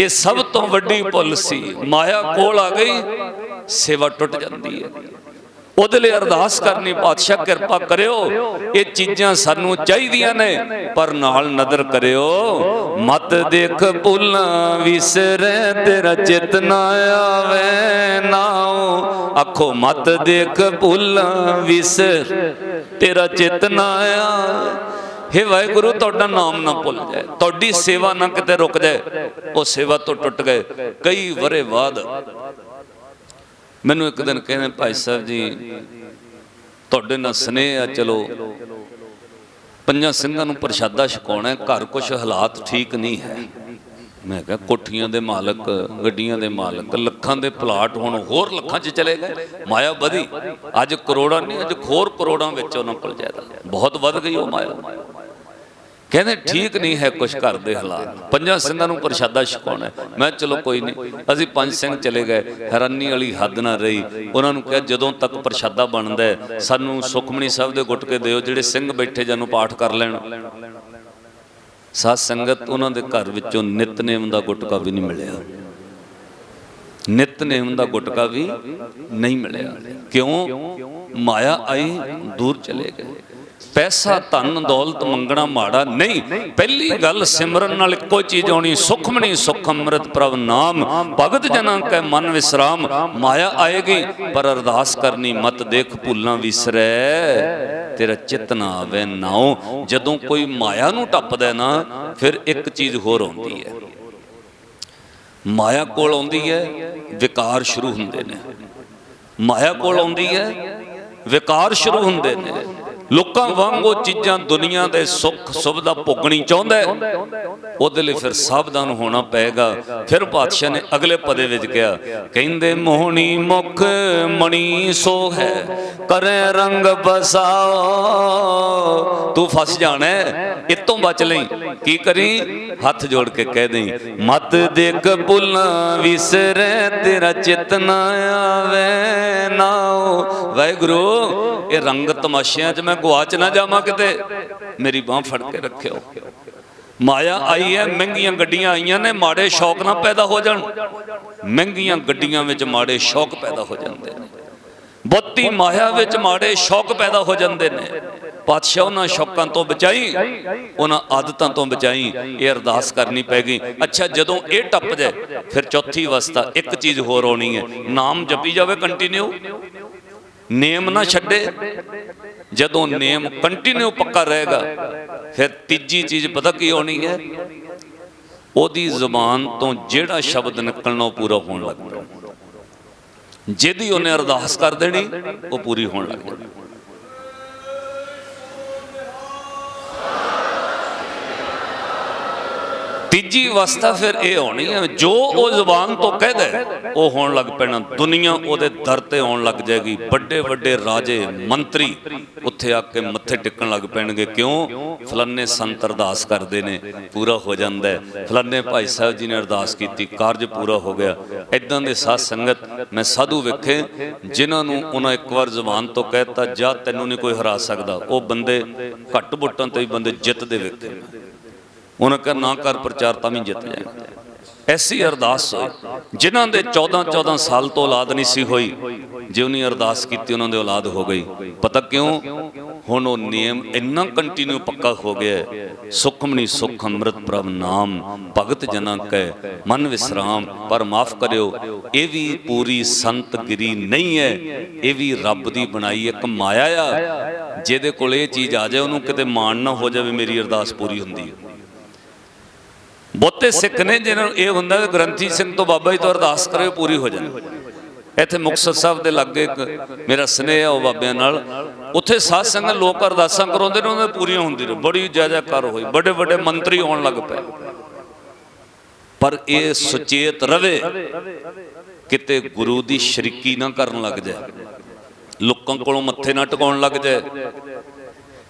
ਇਹ ਸਭ ਤੋਂ ਵੱਡੀ ਭੁੱਲ ਸੀ। ਮਾਇਆ ਕੋਲ ਆ ਗਈ, ਸੇਵਾ ਟੁੱਟ ਜਾਂਦੀ ਹੈ। ਉਹਦੇ ਲਈ ਅਰਦਾਸ ਕਰਨੀ, ਪਾਤਸ਼ਾਹ ਕਿਰਪਾ ਕਰਿਓ, ਇਹ ਚੀਜ਼ਾਂ ਸਾਨੂੰ ਚਾਹੀਦੀਆਂ ਨੇ, ਪਰ ਨਾਲ ਨਦਰ ਕਰਿਓ। ਮਤ ਦੇਖ ਭੁੱਲਾਂ, ਵਿਸਰੇ ਤੇਰਾ ਚਿਤ ਨਾ ਆਵੇ ਨਾਉ ਆਖੋ, ਮਤ ਦੇਖ ਭੁੱਲਾਂ, ਵਿਸਰ ਤੇਰਾ ਚਿਤ ਨਾ ਆਵੇ ਹੇ ਵਾਹਿਗੁਰੂ, ਤੁਹਾਡਾ ਨਾਮ ਨਾ ਭੁੱਲ ਜਾਏ। ਤੁਹਾਡੀ ਸੇਵਾ ਨਾ ਕਿਤੇ ਰੁਕ ਜਾਏ। ਉਹ ਸੇਵਾ ਤੋਂ ਟੁੱਟ ਗਏ। ਕਈ ਵਰੇ ਬਾਅਦ ਮੈਨੂੰ ਇੱਕ ਦਿਨ ਕਹਿੰਦੇ, ਭਾਈ ਸਾਹਿਬ ਜੀ, ਤੁਹਾਡੇ ਨਾਲ ਸਨੇਹ ਆ, ਚਲੋ। ਪੰਜਾਂ ਸਿੰਘਾਂ ਨੂੰ ਪ੍ਰਸ਼ਾਦਾ ਛਕਾਉਣਾ ਘਰ ਕੁਝ ਹਾਲਾਤ ਠੀਕ ਨਹੀਂ ਹੈ। ਮੈਂ ਕਿਹਾ, ਕੋਠੀਆਂ ਦੇ ਮਾਲਕ, ਗੱਡੀਆਂ ਦੇ ਮਾਲਕ, ਲੱਖਾਂ ਦੇ ਪਲਾਟ ਹੁਣ ਹੋਰ ਲੱਖਾਂ 'ਚ ਚਲੇ ਗਏ। ਮਾਇਆ ਵਧੀ। ਅੱਜ ਕਰੋੜਾਂ ਨਹੀਂ, ਅੱਜ ਹੋਰ ਕਰੋੜਾਂ ਵਿੱਚ ਉਹਨਾਂ ਕੋਲ ਜਾਇਦਾਦ। ਬਹੁਤ ਵੱਧ ਗਈ ਉਹ ਮਾਇਆ। ਕਹਿੰਦੇ ਠੀਕ ਨਹੀਂ ਹੈ ਕੁਝ ਘਰ ਦੇ ਹਾਲਾਤ। ਪੰਜਾਂ ਸਿੰਘਾਂ ਨੂੰ ਪ੍ਰਸ਼ਾਦਾ ਛਕਾਉਣਾ ਹੈ। ਮੈਂ ਚਲੋ ਕੋਈ ਨਹੀਂ। ਅਸੀਂ ਪੰਜ ਸਿੰਘ ਚਲੇ ਗਏ। ਹੈਰਾਨੀ ਵਾਲੀ ਹੱਦ ਨਾ ਰਹੀ। ਉਹਨਾਂ ਨੂੰ ਕਿਹਾ ਜਦੋਂ ਤੱਕ ਪ੍ਰਸ਼ਾਦਾ ਬਣਦਾ ਹੈ, ਸਾਨੂੰ ਸੁਖਮਣੀ ਸਾਹਿਬ ਦੇ ਗੁਟਕੇ ਦਿਓ ਜਿਹੜੇ ਸਿੰਘ ਬੈਠੇ ਜਾਨੂੰ ਪਾਠ ਕਰ ਲੈਣ। ਸਾਧ ਸੰਗਤ ਉਹਨਾਂ ਦੇ ਘਰ ਵਿੱਚੋਂ ਨਿਤਨੇਮ ਦਾ ਗੁਟਕਾ ਵੀ ਨਹੀਂ ਮਿਲਿਆ। ਨਿਤਨੇਮ ਦਾ ਗੁਟਕਾ ਵੀ ਨਹੀਂ ਮਿਲਿਆ। ਕਿਉਂ? ਮਾਇਆ ਆਈ ਦੂਰ ਚਲੇ ਗਏ। ਪੈਸਾ, ਧਨ, ਦੌਲਤ ਮੰਗਣਾ ਮਾੜਾ ਨਹੀਂ। ਪਹਿਲੀ ਗੱਲ ਸਿਮਰਨ ਨਾਲ ਇੱਕੋ ਚੀਜ਼ ਆਉਣੀ ਸੁਖਮਣੀ ਸੁਖ ਅੰਮ੍ਰਿਤ ਪ੍ਰਭ ਨਾਮ। ਭਗਤ ਜਨਾਂ ਕੈ ਮਨ ਵਿਸਰਾਮ, ਮਾਇਆ ਆਏਗੀ, ਪਰ ਅਰਦਾਸ ਕਰਨੀ ਮਤ ਦੇਖ ਭੁੱਲਾਂ ਵਿਸਰੈ। ਤੇਰਾ ਚਿਤ ਨਾ ਆਵੇ ਨਾਉ। ਜਦੋਂ ਕੋਈ ਮਾਇਆ ਨੂੰ ਟੱਪਦਾ ਨਾ, ਫਿਰ ਇੱਕ ਚੀਜ਼ ਹੋਰ ਆਉਂਦੀ ਹੈ। ਮਾਇਆ ਕੋਲ ਆਉਂਦੀ ਹੈ, ਵਿਕਾਰ ਸ਼ੁਰੂ ਹੁੰਦੇ ਨੇ। ਮਾਇਆ ਕੋਲ ਆਉਂਦੀ ਹੈ, ਵਿਕਾਰ ਸ਼ੁਰੂ ਹੁੰਦੇ ਨੇ। ਲੋਕਾਂ ਵਾਂਗ ਉਹ ਚੀਜ਼ਾਂ ਦੁਨੀਆ ਦੇ ਸੁੱਖ ਸੁਵਿਧਾ ਭੋਗਣੀ ਚਾਹੁੰਦਾ ਉਹਦੇ ਲਈ ਫਿਰ ਸਾਵਧਾਨ ਹੋਣਾ ਪਏਗਾ। ਫਿਰ ਪਾਤਸ਼ਾਹ ਨੇ ਅਗਲੇ ਪਦੇ ਵਿੱਚ ਕਿਹਾ ਕਹਿੰਦੇ ਮੋਹਣੀ ਮੁਖ ਮਣੀ ਸੋ ਹੈ ਕਰੇ ਰੰਗ ਬਸਾਓ ਤੂੰ ਫਸ ਜਾਣਾ ਹੈ, ਇਤੋਂ ਬਚ ਲਈ। ਕੀ ਕਰੀ? ਹੱਥ ਜੋੜ ਕੇ ਕਹਿ ਦੇਈ ਮਤ ਦੇਖ ਭੁੱਲਾਂ ਵਿਸਰੇ ਤੇਰਾ ਚਿਤ ਨਾ ਆਵੇ ਨਾਉ ਵਾਹਿਗੁਰੂ ਇਹ ਰੰਗ ਤਮਾਸ਼ਿਆਂ 'ਚ ਮੈਂ ਗਵਾਚ ਨਾ ਜਾਵਾਂ ਕਿਤੇ। ਮੇਰੀ ਬਾਹ ਫੜ ਕੇ ਰੱਖਿਓ। ਮਾਇਆ ਆਈ ਹੈ, ਮਹਿੰਗੀਆਂ ਗੱਡੀਆਂ ਆਈਆਂ ਨੇ, ਮਾੜੇ ਸ਼ੌਕ ਨਾ ਪੈਦਾ ਹੋ ਜਾਣ। ਮਹਿੰਗੀਆਂ ਗੱਡੀਆਂ ਵਿੱਚ ਮਾੜੇ ਸ਼ੌਕ ਪੈਦਾ ਹੋ ਜਾਂਦੇ ਨੇ। ਬਹੁਤੀ ਮਾਇਆ ਵਿੱਚ ਮਾੜੇ ਸ਼ੌਕ ਪੈਦਾ ਹੋ ਜਾਂਦੇ ਨੇ। ਪਾਤਸ਼ਾਹ ਉਹਨਾਂ ਸ਼ੌਕਾਂ ਤੋਂ ਬਚਾਈ, ਉਹਨਾਂ ਆਦਤਾਂ ਤੋਂ ਬਚਾਈ, ਇਹ ਅਰਦਾਸ ਕਰਨੀ ਪੈ ਗਈ। ਅੱਛਾ, ਜਦੋਂ ਇਹ ਟੱਪ ਜਾਏ, ਫਿਰ ਚੌਥੀ ਅਵਸਥਾ ਇੱਕ ਚੀਜ਼ ਹੋਰ ਆਉਣੀ ਹੈ। ਨਾਮ ਜਪੀ ਜਾਵੇ ਕੰਟੀਨਿਊ ਨੇਮ ਨਾ ਛੱਡੇ। ਜਦੋਂ ਨੇਮ ਕੰਟੀਨਿਊ ਪੱਕਾ ਰਹੇਗਾ, ਫਿਰ ਤੀਜੀ ਚੀਜ਼ ਪਤਾ ਕੀ ਹੋਣੀ ਹੈ? ਉਹਦੀ ਜ਼ੁਬਾਨ ਤੋਂ ਜਿਹੜਾ ਸ਼ਬਦ ਨਿਕਲਣਾ ਉਹ ਪੂਰਾ ਹੋਣ ਲੱਗ ਪਿਆ। ਜਿਹਦੀ ਉਹਨੇ ਅਰਦਾਸ ਕਰ ਦੇਣੀ, ਉਹ ਪੂਰੀ ਹੋਣ ਲੱਗ ਜਾਣੀ ਤੀਜੀ ਅਵਸਥਾ ਫਿਰ ਇਹ ਹੋਣੀ ਹੈ, ਜੋ ਉਹ ਜ਼ੁਬਾਨ ਤੋਂ ਕਹਦਾ ਉਹ ਹੋਣ ਲੱਗ ਪੈਣਾ। ਦੁਨੀਆ ਉਹਦੇ ਦਰ ਤੇ ਆਉਣ ਲੱਗ ਜਾਏਗੀ। ਵੱਡੇ ਵੱਡੇ ਰਾਜੇ, ਮੰਤਰੀ ਉੱਥੇ ਆ ਕੇ ਮੱਥੇ ਟੇਕਣ ਲੱਗ ਪੈਣਗੇ। ਕਿਉਂ? ਫਲਾਨੇ ਸੰਤ ਅਰਦਾਸ ਕਰਦੇ ਨੇ, ਪੂਰਾ ਹੋ ਜਾਂਦਾ ਹੈ। ਫਲਾਨੇ ਭਾਈ ਸਾਹਿਬ ਜੀ ਨੇ ਅਰਦਾਸ ਕੀਤੀ, ਕਾਰਜ ਪੂਰਾ ਹੋ ਗਿਆ। ਇਦਾਂ ਦੇ ਸਾਧ ਸੰਗਤ ਮੈਂ ਸਾਧੂ ਵੇਖੇ, ਜਿਨ੍ਹਾਂ ਨੂੰ ਉਹਨਾਂ ਇੱਕ ਵਾਰ ਜ਼ੁਬਾਨ ਤੋਂ ਕਹਿਤਾ ਜਾਂ ਤੈਨੂੰ ਨਹੀਂ ਕੋਈ ਹਰਾ ਸਕਦਾ। ਉਹ ਬੰਦੇ ਘੱਟ ਬੁੱਟਾਂ ਤੇ ਵੀ ਬੰਦੇ ਜਿੱਤਦੇ ਵੇਖੇ। ਮੈਂ। ਉਹਨਾਂ ਕਰ ਨਾ ਕਰ ਪ੍ਰਚਾਰ ਤਾਂ ਵੀ ਜਿੱਤ ਜਾਏਗਾ। ਐਸੀ ਅਰਦਾਸ ਹੋਈ, ਜਿਨ੍ਹਾਂ ਦੇ 14 14 ਸਾਲ ਤੋਂ ਔਲਾਦ ਨਹੀਂ ਸੀ ਹੋਈ, ਜੇ ਉਹਨੇ ਅਰਦਾਸ ਕੀਤੀ, ਉਹਨਾਂ ਦੇ ਔਲਾਦ ਹੋ ਗਈ। ਪਤਾ ਕਿਉਂ? ਹੁਣ ਉਹ ਨਿਯਮ ਇੰਨਾ ਕੰਟੀਨਿਊ ਪੱਕਾ ਹੋ ਗਿਆ ਸੁਖਮਨੀ ਸੁਖ, ਅੰਮ੍ਰਿਤ ਪ੍ਰਭ ਨਾਮ, ਭਗਤ ਜਨਾਂ ਕੈ, ਮਨ ਵਿਸਰਾਮ, ਪਰ ਮਾਫ ਕਰਿਓ, ਇਹ ਵੀ ਪੂਰੀ ਸੰਤਗਿਰੀ ਨਹੀਂ ਹੈ। ਇਹ ਵੀ ਰੱਬ ਦੀ ਬਣਾਈ ਇੱਕ ਮਾਇਆ ਆ, ਜਿਹਦੇ ਕੋਲ ਇਹ ਚੀਜ਼ ਆ ਜਾਏ, ਉਹਨੂੰ ਕਿਤੇ ਮਾਣ ਨਾ ਹੋ ਜਾਵੇ, ਮੇਰੀ ਅਰਦਾਸ ਪੂਰੀ ਹੁੰਦੀ ਹੈ। ਬਹੁਤੇ ਸਿੱਖ ਨੇ ਜਿਹਨਾਂ ਨੂੰ ਇਹ ਹੁੰਦਾ ਕਿ ਗ੍ਰੰਥੀ ਸਿੰਘ ਤੋਂ ਬਾਬਾ ਜੀ ਤੋਂ ਅਰਦਾਸ ਕਰੇ ਪੂਰੀ ਹੋ ਜਾਣੀ। ਇੱਥੇ ਮੁਕਤਸਰ ਸਾਹਿਬ ਦੇ ਲਾਗੇ ਇੱਕ ਮੇਰਾ ਸਨੇਹ ਆ ਉਹ ਬਾਬਿਆਂ ਨਾਲ। ਉੱਥੇ ਸਾਧ ਸੰਗਤ ਲੋਕ ਅਰਦਾਸਾਂ ਕਰਾਉਂਦੇ ਨੇ ਉਹਨਾਂ ਦੀ ਪੂਰੀਆਂ ਹੁੰਦੀ ਨੇ। ਬੜੀ ਜਾਇਜਾਕਾਰ ਹੋਈ। ਵੱਡੇ ਵੱਡੇ ਮੰਤਰੀ ਆਉਣ ਲੱਗ ਪਏ। ਪਰ ਇਹ ਸੁਚੇਤ ਰਵੇ ਕਿਤੇ ਗੁਰੂ ਦੀ ਸ਼ਰੀਕੀ ਨਾ ਕਰਨ ਲੱਗ ਜਾਏ। ਲੋਕਾਂ ਕੋਲੋਂ ਮੱਥੇ ਨਾ ਟਿਕਾਉਣ ਲੱਗ ਜਾਏ।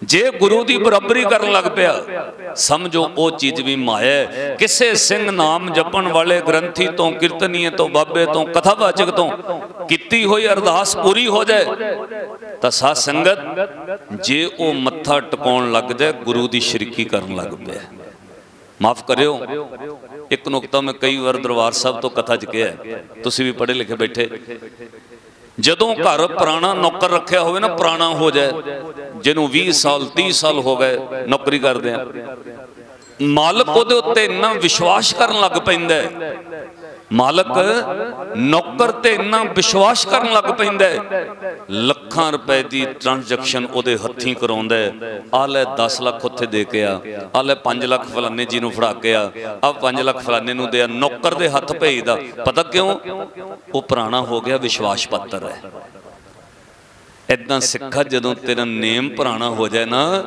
ਜੇ ਗੁਰੂ ਦੀ ਬਰਾਬਰੀ ਕਰਨ ਲੱਗ ਪਿਆ, ਸਮਝੋ ਉਹ ਚੀਜ਼ ਵੀ ਮਾਇਆ ਕਿਸੇ ਸਿੰਘ ਨਾਮ ਜਪਣ ਵਾਲੇ ਗ੍ਰੰਥੀ ਤੋਂ, ਕੀਰਤਨੀਏ ਤੋਂ, ਬਾਬੇ ਤੋਂ, ਕਥਾਵਾਚਕ ਤੋਂ ਕੀਤੀ ਹੋਈ ਅਰਦਾਸ ਪੂਰੀ ਹੋ ਜਾਏ, ਤਾਂ ਸਾਧ ਸੰਗਤ, ਜੇ ਉਹ ਮੱਥਾ ਟਿਕਾਉਣ ਲੱਗ ਜਾਏ, ਗੁਰੂ ਦੀ ਸ਼ਰੀਕੀ ਕਰਨ ਲੱਗ ਪਿਆ ਮਾਫ ਕਰਿਓ। ਇੱਕ ਨੁਕਤਾ ਮੈਂ ਕਈ ਵਾਰ ਦਰਬਾਰ ਸਾਹਿਬ ਤੋਂ ਕਥਾ ਚ ਕਿਹਾ ਤੁਸੀਂ ਵੀ ਪੜ੍ਹੇ ਲਿਖੇ ਬੈਠੇ। ਜਦੋਂ ਘਰ ਪੁਰਾਣਾ ਨੌਕਰ ਰੱਖਿਆ ਹੋਵੇ ਨਾ, ਪੁਰਾਣਾ ਹੋ ਜਾਏ। ਜਿਹਨੂੰ 20 ਸਾਲ 30 ਸਾਲ ਹੋ ਗਏ ਨੌਕਰੀ ਕਰਦੇ ਆ। ਮਾਲਕ ਉਹਦੇ ਉੱਤੇ ਇੰਨਾ ਵਿਸ਼ਵਾਸ ਕਰਨ ਲੱਗ ਪੈਂਦਾ ਮਾਲਕ ਨੌਕਰ ਤੇ ਇੰਨਾ ਵਿਸ਼ਵਾਸ ਕਰਨ ਲੱਗ ਪੈਂਦਾ ਲੱਖਾਂ ਰੁਪਏ ਦੀ ਟ੍ਰਾਂਜੈਕਸ਼ਨ ਉਹਦੇ ਹੱਥੀਂ ਕਰਾਉਂਦਾ ਹੈ। ਆ ਲੈ 10 ਲੱਖ ਉੱਥੇ ਦੇ ਕੇ ਆ। ਆ ਲੈ 5 ਲੱਖ ਫਲਾਨੇ ਜੀ ਨੂੰ ਫੜਾ ਕੇ ਆ। ਆ 5 ਲੱਖ ਫਲਾਨੇ ਨੂੰ ਦੇ ਆ। ਨੌਕਰ ਦੇ ਹੱਥ ਭੇਜਦਾ। ਪਤਾ ਕਿਉਂ? ਉਹ ਪੁਰਾਣਾ ਹੋ ਗਿਆ ਵਿਸ਼ਵਾਸ ਪੱਤਰ ਹੈ। ਇਦਾਂ ਸਿੱਖਾ ਜਦੋਂ ਤੇਰਾ ਨੇਮ ਪੁਰਾਣਾ ਹੋ ਜਾਏ ਨਾ,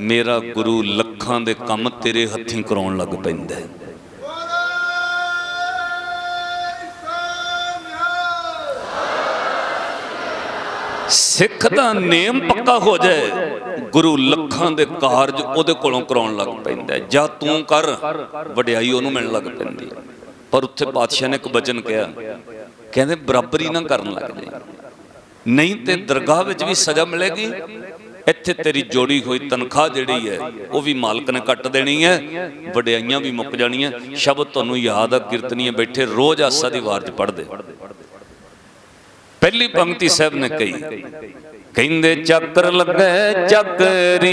ਮੇਰਾ ਗੁਰੂ ਲੱਖਾਂ ਦੇ ਕੰਮ ਤੇਰੇ ਹੱਥੀਂ ਕਰਾਉਣ ਲੱਗ ਪੈਂਦਾ ਹੈ। ਸਿੱਖ ਦਾ ਨੇਮ ਪੱਕਾ ਹੋ ਜਾਏ, ਗੁਰੂ ਲੱਖਾਂ ਦੇ ਕਾਰਜ ਉਹਦੇ ਕੋਲੋਂ ਕਰਾਉਣ ਲੱਗ ਪੈਂਦਾ ਜਾਂ ਤੂੰ ਕਰ, ਵਡਿਆਈ ਉਹਨੂੰ ਮਿਲਣ ਲੱਗ ਪੈਂਦੀ ਪਰ ਉੱਥੇ ਪਾਤਸ਼ਾਹ ਨੇ ਇੱਕ ਬਚਨ ਕਿਹਾ, ਕਹਿੰਦੇ ਬਰਾਬਰੀ ਨਾ ਕਰਨ ਲੱਗ ਜਾਏ ਨਹੀਂ ਤੇ ਦਰਗਾਹ ਵਿੱਚ ਵੀ ਸਜ਼ਾ ਮਿਲੇਗੀ। ਇੱਥੇ ਤੇਰੀ ਜੋੜੀ ਹੋਈ ਤਨਖਾਹ ਜਿਹੜੀ ਹੈ, ਉਹ ਵੀ ਮਾਲਕ ਨੇ ਕੱਟ ਦੇਣੀ ਹੈ, ਵਡਿਆਈਆਂ ਵੀ ਮੁੱਕ ਜਾਣੀਆਂ। ਸ਼ਬਦ ਤੁਹਾਨੂੰ ਯਾਦ ਆ, ਕੀਰਤਨੀਏ ਬੈਠੇ ਰੋਜ਼ ਆਸਾ ਦੀ ਵਾਰ ਚ ਪੜ੍ਹਦੇ। ਪਹਿਲੀ ਪੰਕਤੀ ਸਾਹਿਬ ਨੇ ਕਹੀ। ਕਹਿੰਦੇ, ਚੱਕਰ ਲੱਗੇ ਚੱਕਰੀ,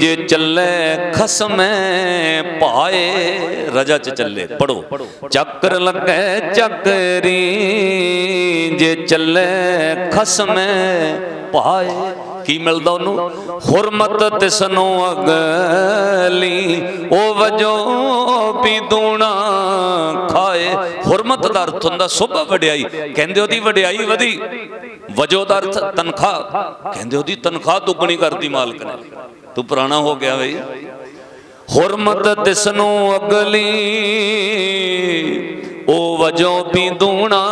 ਜੇ ਚੱਲੇ ਖਸਮੇ ਪਾਏ ਰਜਾ ਚ ਚੱਲੇ। ਪੜੋ ਚੱਕਰ ਲੱਗੇ ਚੱਕਰੀ, ਜੇ ਚੱਲੇ ਖਸਮੈ ਪਾਏ ਕੀ ਮਿਲਦਾ ਉਹਨੂੰ? ਹੁਰਮਤ ਤਿਸਨੋਂ ਅਗਲੀ, ਉਹ ਵਜੋ ਵੀ ਦੂਣਾ। ਹੁਰਮਤ ਦਾ ਅਰਥ ਹੁੰਦਾ ਸੋਭਾ ਵਡਿਆਈ। ਕਹਿੰਦੇ ਉਹਦੀ ਵਡਿਆਈ ਵਧੀ, ਵਜੋ ਦਾ ਅਰਥ ਤਨਖਾਹ। ਕਹਿੰਦੇ ਉਹਦੀ ਤਨਖਾਹ ਦੁੱਗਣੀ ਕਰਦੀ ਮਾਲਕ ਨੇ। ਤੂੰ ਪੁਰਾਣਾ ਹੋ ਗਿਆ ਬਈ। ਹੁਰਮਤ ਤਿਸਨੋਂ ਅਗਲੀ, ਉਹ ਵਜੋਂ ਵੀ ਦੂਣਾ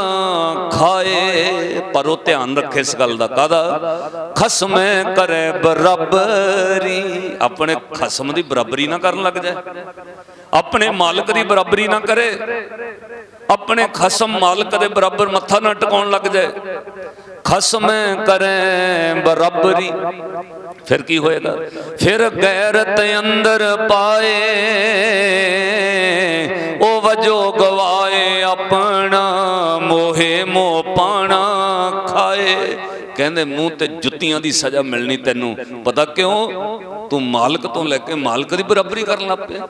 ਖਾਏ। ਪਰ ਉਹ ਧਿਆਨ ਰੱਖੇ ਇਸ ਗੱਲ ਦਾ। ਕਾਦਾ ਖਸਮੇ ਕਰੇ ਬਰਾਬਰੀ। ਆਪਣੇ ਖਸਮ ਦੀ ਬਰਾਬਰੀ ਨਾ ਕਰਨ ਲੱਗ ਜਾਏ। ਆਪਣੇ ਮਾਲਕ ਦੀ ਬਰਾਬਰੀ ਨਾ ਕਰੇ। ਆਪਣੇ ਖਸਮ ਮਾਲਕ ਦੇ ਬਰਾਬਰ ਮੱਥਾ ਨਾ ਟਿਕਾਉਣ ਲੱਗ ਜਾਏ। ਖਸਮ ਕਰੇ ਬਰਾਬਰੀ। ਫਿਰ ਕੀ ਹੋਏਗਾ? ਫਿਰ ਗੈਰਤ ਅੰਦਰ ਪਾਏ, ਉਹ ਵਜੋ ਗਵਾਏ ਆਪਣਾ, ਮੋਹੇ ਮੋਪਾਣਾ ਖਾਏ। ਕਹਿੰਦੇ ਮੂੰਹ ਤੇ ਜੁੱਤੀਆਂ ਦੀ ਸਜ਼ਾ ਮਿਲਣੀ ਤੈਨੂੰ। ਪਤਾ ਕਿਉਂ? ਤੂੰ ਮਾਲਕ ਤੋਂ ਲੈ ਕੇ ਮਾਲਕ ਦੀ ਬਰਾਬਰੀ ਕਰਨ ਲੱਗ ਪਿਆ।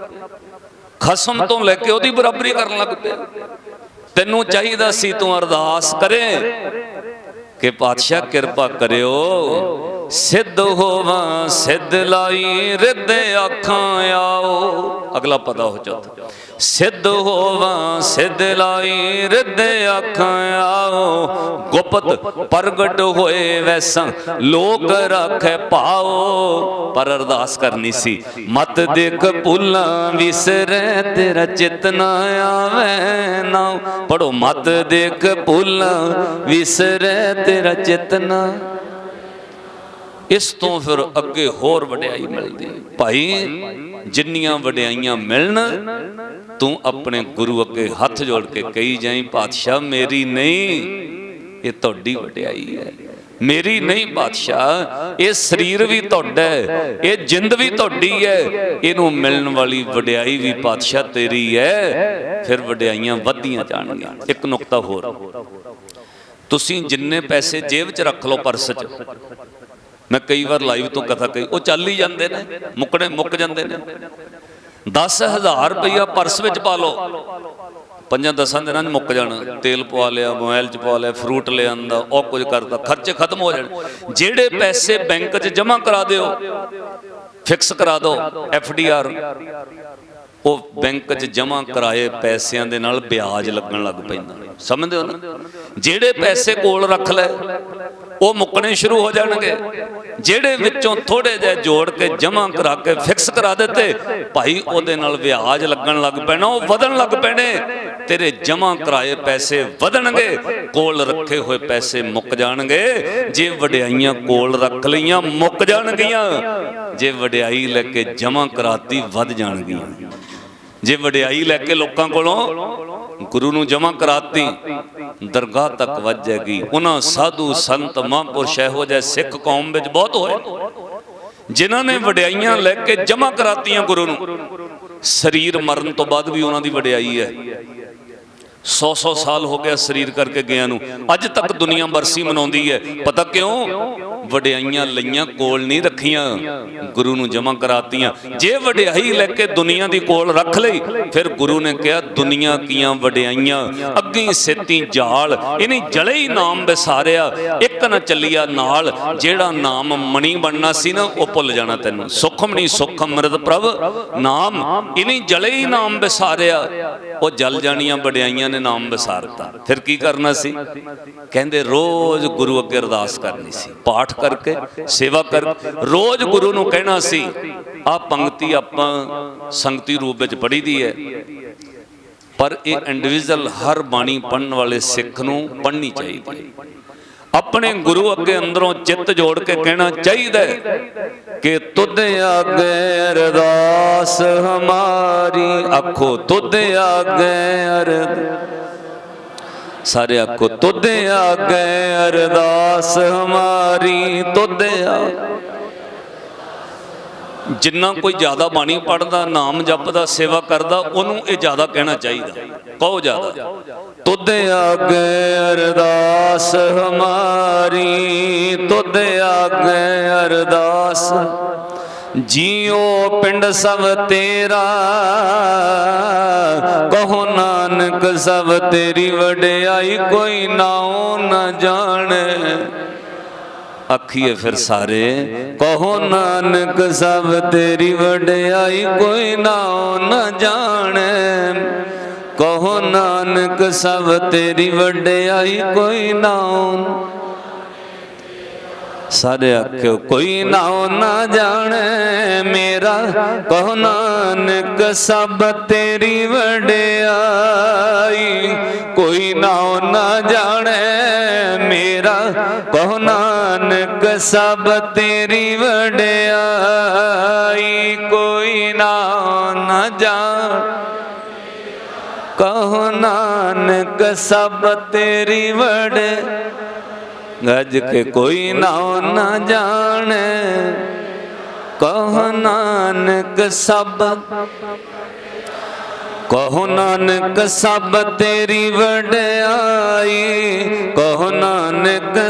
ਖਸਮ ਤੋਂ ਲੈ ਕੇ ਉਹਦੀ ਬਰਾਬਰੀ ਕਰਨ ਲੱਗ ਪਿਆ। ਤੈਨੂੰ ਚਾਹੀਦਾ ਸੀ ਤੂੰ ਅਰਦਾਸ ਕਰੇ ਕਿ ਪਾਤਸ਼ਾਹ ਕਿਰਪਾ ਕਰਿਓ। ਸਿੱਧ ਹੋਵਾਂ, ਸਿੱਧ ਲਾਈ, ਰਿੱਧ ਅੱਖਾਂ ਆਓ। ਅਗਲਾ ਪਤਾ ਹੋ ਚੌਥਾ ਸਿੱਧ ਹੋਵਾਂ, ਸਿੱਧ ਲਾਈ, ਰਿੱਧ ਅੱਖਾਂ ਆਓ। ਗੁਪਤ ਪ੍ਰਗਟ ਹੋਏ ਵੈਸਾਂ, ਲੋਕ ਰੱਖੇ ਪਾਓ। ਪਰ ਅਰਦਾਸ ਕਰਨੀ ਸੀ, ਮਤ ਦੇਖ ਭੁੱਲਾਂ ਵਿਸਰੇ, ਤੇਰਾ ਚਿਤ ਨਾ ਆਵੇ ਨਾ। ਪੜੋ ਮਤ ਦੇਖ ਭੁੱਲਾਂ ਵਿਸਰੇ, ਤੇਰਾ ਚਿਤ ਨਾ। ਇਸ ਤੋਂ ਫਿਰ ਅੱਗੇ ਹੋਰ ਵਡਿਆਈ ਮਿਲਦੀ। ਭਾਈ ਜਿੰਨੀਆਂ ਵਡਿਆਈਆਂ ਮਿਲਣ, ਤੂੰ ਆਪਣੇ ਗੁਰੂ ਅੱਗੇ ਹੱਥ ਜੋੜ ਕੇ ਕਹੀ ਜਾਈ, ਪਾਤਸ਼ਾਹ, ਮੇਰੀ ਨਹੀਂ, ਇਹ ਤੁਹਾਡੀ ਵਡਿਆਈ ਹੈ। ਮੇਰੀ ਨਹੀਂ, ਪਾਤਸ਼ਾਹ, ਇਹ ਸਰੀਰ ਵੀ ਤੁਹਾਡਾ ਹੈ, ਇਹ ਜਿੰਦ ਵੀ ਤੁਹਾਡੀ ਹੈ। ਇਹਨੂੰ ਮਿਲਣ ਵਾਲੀ ਵਡਿਆਈ ਵੀ ਪਾਤਸ਼ਾਹ ਤੇਰੀ ਹੈ। ਫਿਰ ਵਡਿਆਈਆਂ ਵੱਧਦੀਆਂ ਜਾਣਗੀਆਂ। ਇੱਕ ਨੁਕਤਾ ਹੋਰ। ਤੁਸੀਂ ਜਿੰਨੇ ਪੈਸੇ ਜੇਬ 'ਚ ਰੱਖ ਲਓ, ਪਰਸ 'ਚ। ਮੈਂ ਕਈ ਵਾਰ ਲਾਈਵ ਤੋਂ ਕਥਾ ਕਹੀ, ਉਹ ਚੱਲ ਹੀ ਜਾਂਦੇ ਨੇ, ਮੁੱਕਣੇ ਮੁੱਕ ਜਾਂਦੇ ਨੇ। 10000 ਰੁਪਇਆ ਪਰਸ ਵਿੱਚ ਪਾ ਲਓ। ਪੰਜਾਂ ਦਸਾਂ ਦਿਨਾਂ 'ਚ ਮੁੱਕ ਜਾਣਾ, ਤੇਲ ਪਵਾ ਲਿਆ, ਮੋਬਾਈਲ 'ਚ ਪਵਾ ਲਿਆ ਫਰੂਟ ਲੈ ਆਂਦਾ, ਉਹ ਕੁਝ ਕਰਦਾ, ਖਰਚੇ ਖਤਮ ਹੋ ਜਾਣ। ਜਿਹੜੇ ਪੈਸੇ ਬੈਂਕ 'ਚ ਜਮ੍ਹਾਂ ਕਰਾ ਦਿਓ ਫਿਕਸ ਕਰਾ ਦਿਓ ਐਫ ਡੀ ਆਰ ਉਹ ਬੈਂਕ 'ਚ ਜਮ੍ਹਾਂ ਕਰਾਏ ਪੈਸਿਆਂ ਦੇ ਨਾਲ ਵਿਆਜ ਲੱਗਣ ਲੱਗ ਪੈਂਦਾ। ਸਮਝਦੇ ਹੋ ਨਾ? ਜਿਹੜੇ ਪੈਸੇ ਕੋਲ ਰੱਖ ਲੈ ਉਹ ਮੁੱਕਣੇ ਸ਼ੁਰੂ ਹੋ ਜਾਣਗੇ। ਜਿਹੜੇ ਵਿੱਚੋਂ ਥੋੜੇ ਜਿਹੇ ਜੋੜ ਕੇ ਜਮ੍ਹਾਂ ਕਰਾ ਕੇ ਫਿਕਸ ਕਰਾ ਦਿੱਤੇ, ਭਾਈ ਉਹਦੇ ਨਾਲ ਵਿਆਜ ਲੱਗਣ ਲੱਗ ਪੈਣਾ, ਉਹ ਵਧਣ ਲੱਗ ਪੈਣੇ। ਤੇਰੇ ਜਮ੍ਹਾਂ ਕਰਾਏ ਪੈਸੇ ਵਧਣਗੇ, ਕੋਲ ਰੱਖੇ ਹੋਏ ਪੈਸੇ ਮੁੱਕ ਜਾਣਗੇ। ਜੇ ਵਡਿਆਈਆਂ ਕੋਲ ਰੱਖ ਲਈਆਂ, ਮੁੱਕ ਜਾਣਗੀਆਂ। ਜੇ ਵਡਿਆਈ ਲੈ ਕੇ ਜਮ੍ਹਾਂ ਕਰਾਤੀ, ਵੱਧ ਜਾਣਗੀਆਂ। ਜੇ ਵਡਿਆਈ ਲੈ ਕੇ ਲੋਕਾਂ ਕੋਲੋਂ ਗੁਰੂ ਨੂੰ ਜਮ੍ਹਾਂ ਕਰਾਤੀ, ਦਰਗਾਹ ਤੱਕ ਵੱਜ ਜਾਏਗੀ। ਉਹਨਾਂ ਸਾਧੂ ਸੰਤ ਮਹਾਂਪੁਰਸ਼ ਇਹੋ ਜਿਹੇ ਸਿੱਖ ਕੌਮ ਵਿੱਚ ਬਹੁਤ ਹੋਏ। ਜਿਨ੍ਹਾਂ ਨੇ ਵਡਿਆਈਆਂ ਲੈ ਕੇ ਜਮ੍ਹਾਂ ਕਰਾਤੀਆਂ ਗੁਰੂ ਨੂੰ। ਸਰੀਰ ਮਰਨ ਤੋਂ ਬਾਅਦ ਵੀ ਉਹਨਾਂ ਦੀ ਵਡਿਆਈ ਹੈ। 100-100 ਸਾਲ ਹੋ ਗਿਆ ਸਰੀਰ ਕਰਕੇ ਗਿਆ ਨੂੰ। ਅੱਜ ਤੱਕ ਦੁਨੀਆ ਬਰਸੀ ਮਨਾਉਂਦੀ ਹੈ। ਪਤਾ ਕਿਉਂ? ਵਡਿਆਈਆਂ ਲਈਆਂ ਕੋਲ ਨਹੀਂ ਰੱਖੀਆਂ। ਗੁਰੂ ਨੂੰ ਜਮ੍ਹਾਂ ਕਰਾਤੀਆਂ। ਜੇ ਵਡਿਆਈ ਲੈ ਕੇ ਦੁਨੀਆ ਦੀ ਕੋਲ ਰੱਖ ਲਈ ਫਿਰ ਗੁਰੂ ਨੇ ਕਿਹਾ ਦੁਨੀਆ ਕੀਆਂ ਵਡਿਆਈਆਂ ਅੱਗੀ ਸੇਤੀ ਜਾਲ ਇਹਨੇ ਜਲੇ ਹੀ ਨਾਮ ਵਿਸਾਰਿਆ ਇੱਕ ਨਾ ਚੱਲਿਆ ਨਾਲ ਜਿਹੜਾ ਨਾਮ ਮਣੀ ਬਣਨਾ ਸੀ ਨਾ ਉਹ ਭੁੱਲ ਜਾਣਾ ਤੈਨੂੰ। ਸੁਖਮ ਨਹੀਂ ਸੁਖ ਅੰਮ੍ਰਿਤ ਪ੍ਰਭ ਨਾਮ ਇਹਨੇ ਜਲੇ ਹੀ ਨਾਮ ਵਿਸਾਰਿਆ ਉਹ ਜਲ ਜਾਣੀਆਂ ਵਡਿਆਈਆਂ ਨੇ ਨਾਮ ਵਿਸਾਰਤਾ। ਫਿਰ ਕੀ ਕਰਨਾ ਸੀ? ਕਹਿੰਦੇ ਰੋਜ਼ ਗੁਰੂ ਅੱਗੇ ਅਰਦਾਸ ਕਰਨੀ ਸੀ। ਪਾਠ ਕਰਕੇ ਸੇਵਾ ਕਰ ਰੋਜ਼ ਗੁਰੂ ਨੂੰ ਕਹਿਣਾ ਸੀ ਆ ਪੰਕਤੀ ਆਪਾਂ ਸੰਗਤੀ ਰੂਪ ਵਿੱਚ ਪੜ੍ਹੀ ਦੀ ਹੈ। ਪਰ ਇਹ ਇੰਡੀਵਿਜੂਅਲ ਹਰ ਬਾਣੀ ਪੜਨ ਵਾਲੇ ਸਿੱਖ ਨੂੰ ਪੜ੍ਹਨੀ ਚਾਹੀਦੀ ਹੈ। ਆਪਣੇ ਗੁਰੂ ਅੱਗੇ ਅੰਦਰੋਂ ਚਿੱਤ ਜੋੜ ਕੇ ਕਹਿਣਾ ਚਾਹੀਦਾ ਕਿ ਤੁਧ ਆਗੇ ਅਰਦਾਸ ਹਮਾਰੀ, ਆਖੋ ਤੁਧ ਆਗੇ ਅਰਦਾਸ ਸਾਰੇ ਆਖੋ ਤੁਧ ਆਗੇ ਅਰਦਾਸ ਹਮਾਰੀ, ਤੁਧ ਆ ਜਿੰਨਾ ਕੋਈ ਜ਼ਿਆਦਾ ਬਾਣੀ ਪੜਦਾ ਨਾਮ ਜਪਦਾ, ਸੇਵਾ ਕਰਦਾ, ਉਹਨੂੰ ਇਹ ਜ਼ਿਆਦਾ ਕਹਿਣਾ ਚਾਹੀਦਾ। ਕਹੋ ਜ਼ਿਆਦਾ। ਤੁਧ ਆਗੇ ਅਰਦਾਸ ਹਮਾਰੀ, ਤੁਧ ਆਗੇ ਅਰਦਾਸ। ਜੀਓ ਪਿੰਡ ਸਭ ਤੇਰਾ, ਕਹੋ ਨਾਨਕ ਸਭ ਤੇਰੀ, ਵਡਿਆਈ ਕੋਈ ਨਾਉ ਨਾ ਜਾਣੇ। ਆਖੀਏ ਫਿਰ ਸਾਰੇ, ਕਹੋ ਨਾਨਕ ਸਭ ਤੇਰੀ ਵਡਿਆਈ ਕੋਈ ਨਾਉ ਨਾ ਜਾਣੇ। ਕਹੋ ਨਾਨਕ ਸਭ ਤੇਰੀ ਵਡਿਆਈ ਕੋਈ ਨਾ ਸਾਰੇ ਆਖਿਓ, ਕੋਈ ਨਾਉ ਨਾ ਜਾਣੈ ਮੇਰਾ। ਕਹੋ ਨਾਨਕ ਸਭ ਤੇਰੀ ਵਡਿਆਈ ਕੋਈ ਨਾਉ ਨਾ ਜਾਣੇ ਮੇਰਾ। ਕਹੋ ਨਾਨਕ ਸਭ ਤੇਰੀ ਵਡਿਆਈ ਕੋਈ ਨਾਉ ਨਾ ਜਾਣ। ਕਹੋ ਨਾਨਕ, ਸਭ ਤੇਰੀ ਵਡ, ਗਜ ਕੇ ਕੋਈ ਨਾਉ ਨਾ ਜਾਣੇ। ਕਹੋ ਨਾਨਕ, ਸਭ, ਕਹੋ ਨਾਨਕ, ਸਭ ਤੇਰੀ ਵਡਿਆਈ। ਕਹੋ ਨਾਨਕ